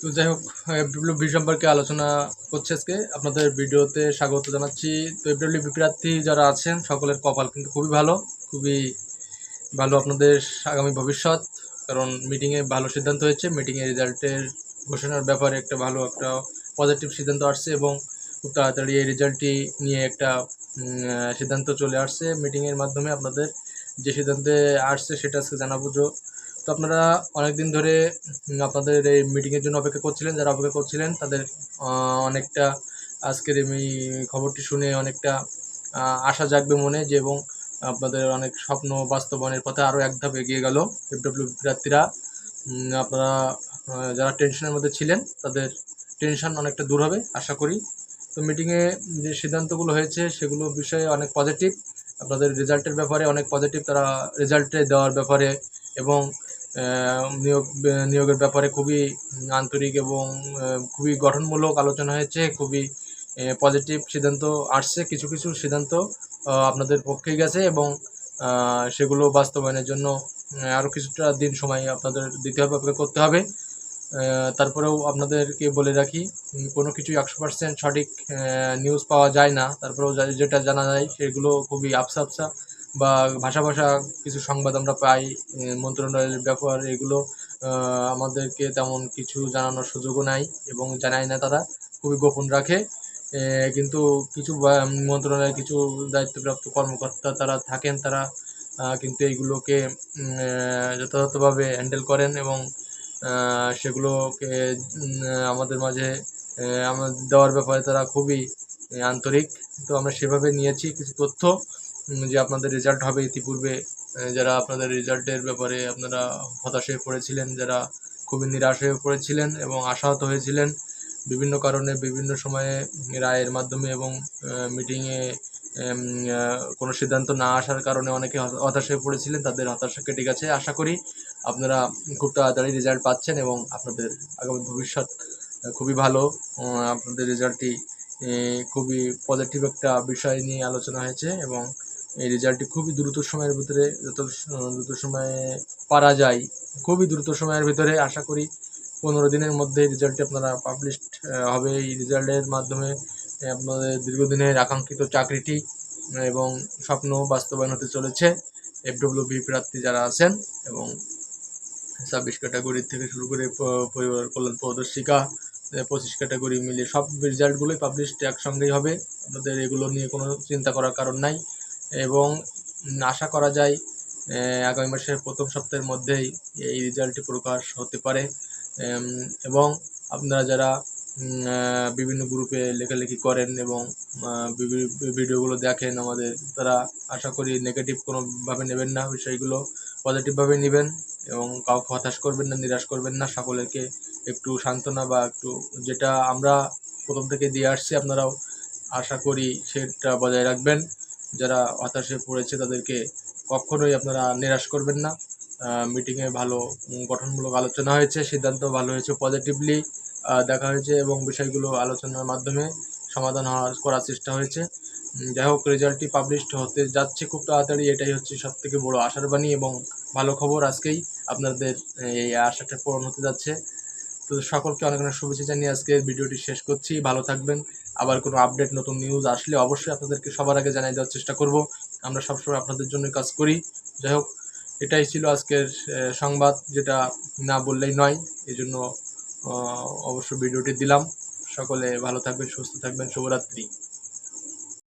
তো যাই হোক এফডব্লিউ সম্পর্কে আলোচনা করছে আজকে। আপনাদের ভিডিওতে স্বাগত জানাচ্ছি। তো এফডব্লিউ প্রার্থী যারা আছেন, সকলের কপাল কিন্তু খুবই ভালো খুবই ভালো আপনাদের আগামী ভবিষ্যৎ, কারণ মিটিংয়ে ভালো সিদ্ধান্ত হয়েছে। মিটিংয়ে রেজাল্টের ঘোষণার ব্যাপারে একটা ভালো একটা পজিটিভ সিদ্ধান্ত আসছে এবং খুব তাড়াতাড়ি এই রেজাল্টটি নিয়ে একটা সিদ্ধান্ত চলে আসছে। মিটিংয়ের মাধ্যমে আপনাদের যে সিদ্ধান্তে আসছে সেটা আজকে জানাব। তো আপনারা অনেক দিন ধরে আপনাদের এই মিটিংয়ের জন্য অপেক্ষা করছিলেন, যারা অপেক্ষা করছিলেন তাদের অনেকটা আজকের এই খবরটি শুনে অনেকটা আশা জাগবে মনে যে এবং আপনাদের অনেক স্বপ্ন বাস্তবায়নের পথে আরও এক ধাপ এগিয়ে গেল। এফডব্লিউ প্রার্থীরা আপনারা যারা টেনশনের মধ্যে ছিলেন তাদের টেনশন অনেকটা দূর হবে, আশা করি। তো মিটিংয়ে যে সিদ্ধান্তগুলো হয়েছে সেগুলো বিষয়ে অনেক পজিটিভ আপনাদের রেজাল্টের ব্যাপারে অনেক পজিটিভ তারা রেজাল্টে দেওয়ার ব্যাপারে এবং নিয়োগ, নিয়োগের ব্যাপারে খুবই আন্তরিক এবং খুবই গঠনমূলক আলোচনা হয়েছে, খুবই পজিটিভ সিদ্ধান্ত আসছে, কিছু কিছু সিদ্ধান্ত আপনাদের পক্ষেই গেছে এবং সেগুলো বাস্তবায়নের জন্য আরও কিছুটা দিন সময় আপনাদের দিতে হবে, অপেক্ষা করতে হবে। তারপরেও আপনাদেরকে বলে রাখি কোনো কিছুই একশো পার্সেন্ট সঠিক নিউজ পাওয়া যায় না। তারপরেও যেটা জানা যায়, সেগুলো খুবই আবসা আবসা বা ভাষা ভাষা কিছু সংবাদ আমরা পাই মন্ত্রণালয়ের ব্যাপার এগুলো আমাদেরকে তেমন কিছু জানানোর সুযোগও নাই এবং জানায় না তারা, খুবই গোপন রাখে। কিন্তু কিছু মন্ত্রণালয়ের কিছু দায়িত্বপ্রাপ্ত কর্মকর্তা তারা থাকেন, তারা কিন্তু এইগুলোকে যথাযথভাবে হ্যান্ডেল করেন এবং সেগুলোকে আমাদের মাঝে আমার দেওয়ার ব্যাপারে তারা খুবই আন্তরিক। তো আমরা সেভাবে নিয়েছি কিছু তথ্য। যে আপনাদের রেজাল্ট হবে ইতিপূর্বে যারা আপনাদের রেজাল্টের ব্যাপারে আপনারা হতাশ হয়ে পড়েছিলেন, যারা খুবই নিরাশ হয়ে পড়েছিলেন এবং আশাহত হয়েছিলেন, বিভিন্ন কারণে বিভিন্ন সময়ে রায়ের মাধ্যমে এবং মিটিংয়ে কোনো সিদ্ধান্ত না আসার কারণে অনেকে হতা- হতাশ হয়ে পড়েছিলেন, তাদের হতাশা কেটে গেছে আশা করি আপনারা খুব তাড়াতাড়ি রেজাল্ট পাচ্ছেন এবং আপনাদের আগামী ভবিষ্যৎ খুবই ভালো। আপনাদের রেজাল্টটি খুবই পজিটিভ একটা বিষয় নিয়ে আলোচনা হয়েছে এবং এই রেজাল্টটি খুবই দ্রুত সময়ের ভিতরে যত দ্রুত সময়ে পারা যায়, খুবই দ্রুত সময়ের ভিতরে আশা করি পনেরো দিনের মধ্যে রেজাল্টটি আপনারা পাবলিশড হবে। এই রেজাল্টের মাধ্যমে আপনাদের দীর্ঘদিনের আকাঙ্ক্ষিত চাকরিটি এবং স্বপ্ন বাস্তবায়ন হতে চলেছে। এফডব্লিউবি প্রার্থী যারা আছেন এবং ছাব্বিশ ক্যাটাগরির থেকে শুরু করে পরিবার কল্যাণ প্রদর্শিকা পঁচিশ ক্যাটাগরি মিলে সব রেজাল্টগুলোই পাবলিশড একসঙ্গেই হবে। আপনাদের এগুলো নিয়ে কোনো চিন্তা করার কারণ নাই। এবং আশা করা যায় আগামী মাসের প্রথম সপ্তাহের মধ্যেই এই রেজাল্টটি প্রকাশ হতে পারে। এবং আপনারা যারা বিভিন্ন গ্রুপে লেখালেখি করেন এবং ভিডিওগুলো দেখেন আমাদের, তারা আশা করি নেগেটিভ কোনোভাবে নেবেন না, বিষয়গুলো পজিটিভভাবে নেবেন এবং কাউকে হতাশ করবেন না, নিরাশ করবেন না সকলেরকে একটু সান্ত্বনা বা একটু যেটা আমরা প্রথম থেকে দিয়ে আসছি, আপনারাও আশা করি সেটা বজায় রাখবেন। যারা হতাশে পড়েছে তাদেরকে কখনোই আপনারা নিরাশ করবেন না। মিটিংয়ে ভালো গঠনমূলক আলোচনা হয়েছে সিদ্ধান্ত ভালো হয়েছে পজিটিভলি দেখা হয়েছে এবং বিষয়গুলো আলোচনার মাধ্যমে সমাধান হওয়ার, করার চেষ্টা হয়েছে। যাই হোক রেজাল্টটি পাবলিশড হতে যাচ্ছে খুব তাড়াতাড়ি, এটাই হচ্ছে সব থেকে বড় আশার বাণী এবং ভালো খবর আজকেই আপনাদের, এই আশাটা পূরণ হতে যাচ্ছে। তো সকলকে অনেক অনেক শুভেচ্ছা জানিয়ে আজকে ভিডিওটি শেষ করছি। ভালো থাকবেন আবার কোনো আপডেট নতুন নিউজ আসলে অবশ্যই আপনাদেরকে সবার আগে জানিয়ে দেওয়ার চেষ্টা করব। আমরা সবসময় আপনাদের জন্য কাজ করি। যাই হোক, এটাই ছিল আজকের সংবাদ, যেটা না বললেই নয়। এই জন্য অবশ্য ভিডিওটি দিলাম। সকলে ভালো থাকবেন, সুস্থ থাকবেন। শুভরাত্রি।